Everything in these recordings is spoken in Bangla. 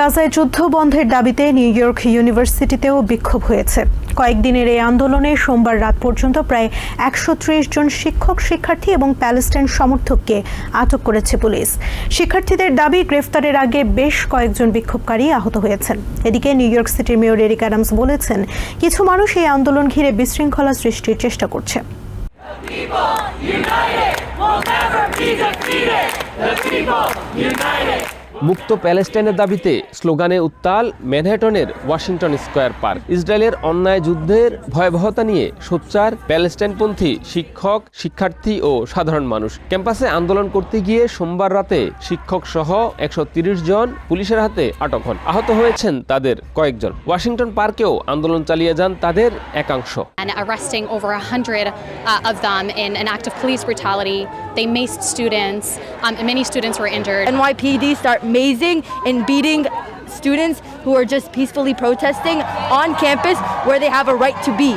গাজায় যুদ্ধ বন্ধের দাবিতে নিউ ইয়র্ক ইউনিভার্সিটিতেও বিক্ষোভ হয়েছে। কয়েকদিনের এই আন্দোলনে সোমবার রাত পর্যন্ত প্রায় একশো ত্রিশ জন শিক্ষক, শিক্ষার্থী এবং প্যালেস্টাইন সমর্থককে আটক করেছে পুলিশ। শিক্ষার্থীদের দাবি, গ্রেফতারের আগে বেশ কয়েকজন বিক্ষোভকারী আহত হয়েছেন। এদিকে নিউ ইয়র্ক সিটির মেয়র এরিক অ্যাডামস বলেছেন, কিছু মানুষ এই আন্দোলন ঘিরে বিশৃঙ্খলা সৃষ্টির চেষ্টা করছে। মুক্ত প্যালেস্টাইনের দাবিতে স্লোগানে উত্তাল ম্যানহাটনের ওয়াশিংটন স্কোয়ার পার্ক। ইসরায়েলের অন্যায় যুদ্ধের ভয়াবহতা নিয়ে সোচ্চার প্যালেস্টাইনপন্থী শিক্ষক শিক্ষার্থী ও সাধারণ মানুষ। ক্যাম্পাসে আন্দোলন করতে গিয়ে সোমবার রাতে শিক্ষক সহ একশো জন পুলিশের হাতে আটক হন। আহত হয়েছেন তাদের কয়েকজন। ওয়াশিংটন পার্কেও আন্দোলন চালিয়ে যান তাদের একাংশ। And arresting over 100 uh, of them in an act of police brutality. They maced students, um, and many students were injured. NYPD start mazing and beating students who are just peacefully protesting on campus where they have a right to be.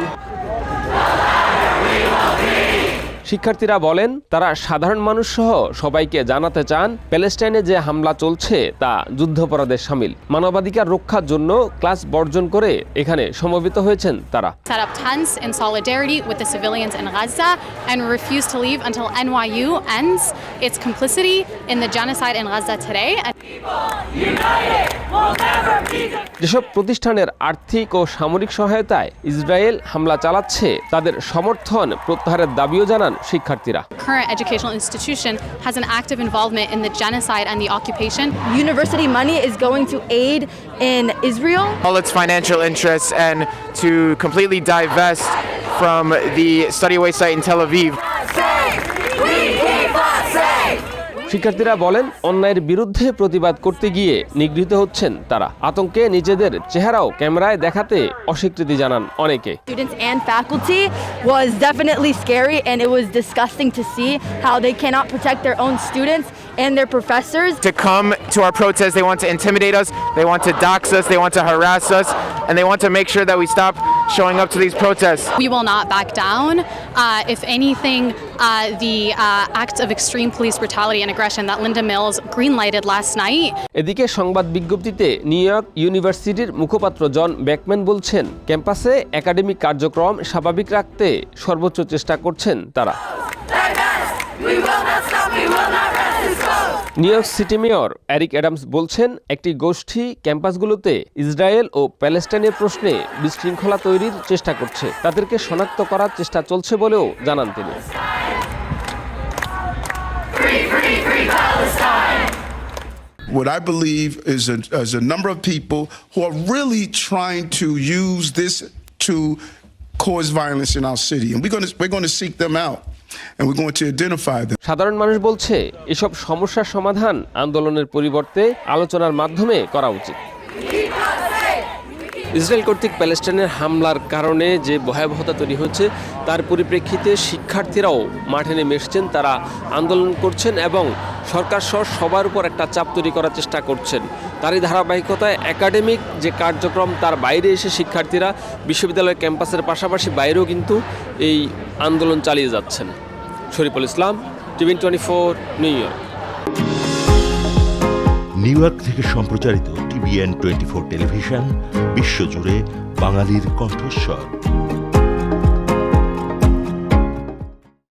শিক্ষার্থীরা বলেন, তারা সাধারণ মানুষ সহ সবাইকে জানাতে চান, প্যালেস্টাইনে যে হামলা চলছে তা যুদ্ধাপরাধের সামিল মানবাধিকার রক্ষার জন্য ক্লাস বর্জন করে এখানে সমবেত হয়েছেন তারা NYU ends its complicity in the genocide in Gaza today. যেসব প্রতিষ্ঠানের আর্থিক ও সামরিক সহায়তায় ইসরায়েল হামলা চালাচ্ছে তাদের সমর্থন প্রত্যাহারের দাবিও জানান শিক্ষার্থীরা current educational institution has an active involvement in the genocide and the occupation. University money is going to aid in Israel. all its financial interests and to completely divest from the study away site in Tel Aviv. শিক্ষার্থীরা বলেন অন্যায়ের বিরুদ্ধে প্রতিবাদ করতে গিয়ে নিগৃহীত হচ্ছেন তারা আতঙ্কে নিজেদের চেহারাও ক্যামেরায় দেখাতে অস্বীকৃতি জানান অনেকে Students and faculty was definitely scary and it was disgusting to see how they cannot protect their own students and their professors. To come to our protest, they want to intimidate us, they want to dox us, they want to harass us, and they want to make sure that we stop showing up to these protests. We will not back down. Uh, if anything, uh, the uh, acts of extreme police brutality and aggression that Linda Mills greenlighted last night এদিকে সংবাদ বিজ্ঞপ্তিতে নিউ ইয়র্ক ইউনিভার্সিটির মুখপাত্র জন ব্যাকম্যান বলছেন ক্যাম্পাসে একাডেমিক কার্যক্রম স্বাভাবিক রাখতে সর্বোচ্চ চেষ্টা করছেন তারা new city mayor Eric Adams বলছেন একটি গোষ্ঠী ক্যাম্পাসগুলোতে ইসরায়েল ও প্যালেস্টাইনের প্রশ্নে বিশৃঙ্খলা তৈরির চেষ্টা করছে তাদেরকে শনাক্ত করার চেষ্টা চলছে বলেও জানান তিনি What I believe is a, is a number of people who are really trying to use this to cause violence in our city, and we're going to we're going to seek them out, সাধারণ মানুষ বলছে, এসব সমস্যার সমাধান আন্দোলনের পরিবর্তে আলোচনার মাধ্যমে করা উচিত। ইসরায়েল কর্তৃক প্যালেস্টাইনের হামলার কারণে যে ভয়াবহতা তৈরি হচ্ছে, তার পরিপ্রেক্ষিতে শিক্ষার্থীরাও মাঠে নেমে এসছেন, তারা আন্দোলন করছেন এবং সরকার সহ সবার উপর একটা চাপ তৈরি করার চেষ্টা করছেন। তারই ধারাবাহিকতায় একাডেমিক যে কার্যক্রম, তার বাইরে এসে শিক্ষার্থীরা বিশ্ববিদ্যালয় ক্যাম্পাসের পাশাপাশি বাইরেও কিন্তু এই আন্দোলন চালিয়ে যাচ্ছেন। Shariful Islam, TV twenty four, New York. New York থেকে সম্প্রচারিত টিভিএন টোয়েন্টি ফোর টেলিভিশন, বিশ্বজুড়ে বাঙালির কণ্ঠস্বর।